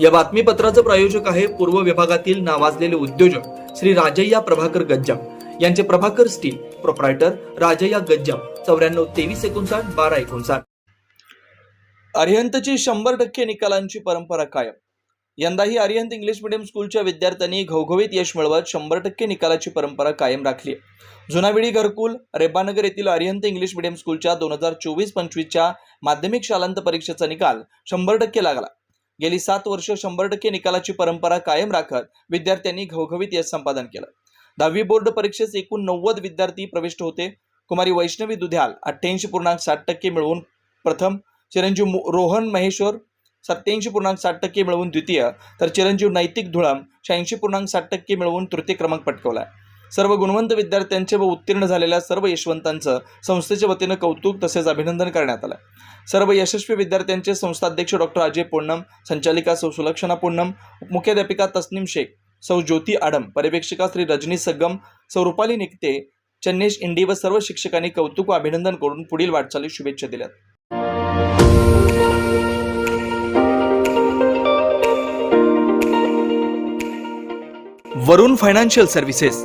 या बातमीपत्राचं प्रायोजक आहे पूर्व विभागातील नावाजलेले उद्योजक श्री राजय्या प्रभाकर गज्जाम. यांचे प्रभाकर स्टील प्रोप्रायटर राजय्या गज्जाम. चौऱ्याण्णव तेवीस एकोणसाठ बारा एकोणसाठ. अरिहंतची शंभर टक्के निकालांची परंपरा कायम. यंदाही अरिहंत इंग्लिश मिडियम स्कूलच्या विद्यार्थ्यांनी घवघवीत यश मिळवत शंभर टक्के निकालाची परंपरा कायम राखली आहे. जुनाविडी घरकुल रेबानगर येथील अरिहंत इंग्लिश मिडियम स्कूलच्या दोन हजार चोवीस पंचवीसच्या माध्यमिक शालांत परीक्षेचा निकाल शंभर टक्के लागला. गेली सात वर्ष शंभर टक्के निकालाची परंपरा कायम राखत विद्यार्थ्यांनी घवघवीत यश संपादन केलं. दहावी बोर्ड परीक्षेत एकूण नव्वद विद्यार्थी प्रविष्ट होते. कुमारी वैष्णवी दुध्याल अठ्ठ्याऐंशी पूर्णांक साठ टक्के मिळवून प्रथम चिरंजीव रोहन महेश्वर सत्याऐंशी पूर्णांक साठ टक्के मिळवून द्वितीय तर चिरंजीव नैतिक धुळम शहाऐंशी पूर्णांक साठ टक्के मिळवून तृतीय क्रमांक पटकवला सर्व गुणवंत विद्यार्थ्यांचे व उत्तीर्ण झालेल्या सर्व यशवंतांचं संस्थेच्या वतीनं कौतुक तसेच अभिनंदन करण्यात आलं. सर्व यशस्वी विद्यार्थ्यांचे संस्थाध्यक्ष डॉक्टर अजय पोन्नम संचालिका सौ सुलक्षणा पोन्नम मुख्याध्यापिका तस्नीम शेख सौ ज्योती आडम पर्यवेक्षिका श्री रजनी सग्गम सौ रुपाली निकते चन्नेश इंडी व सर्व शिक्षकांनी कौतुक व अभिनंदन करून पुढील वाटचाली शुभेच्छा दिल्यात. Varun financial services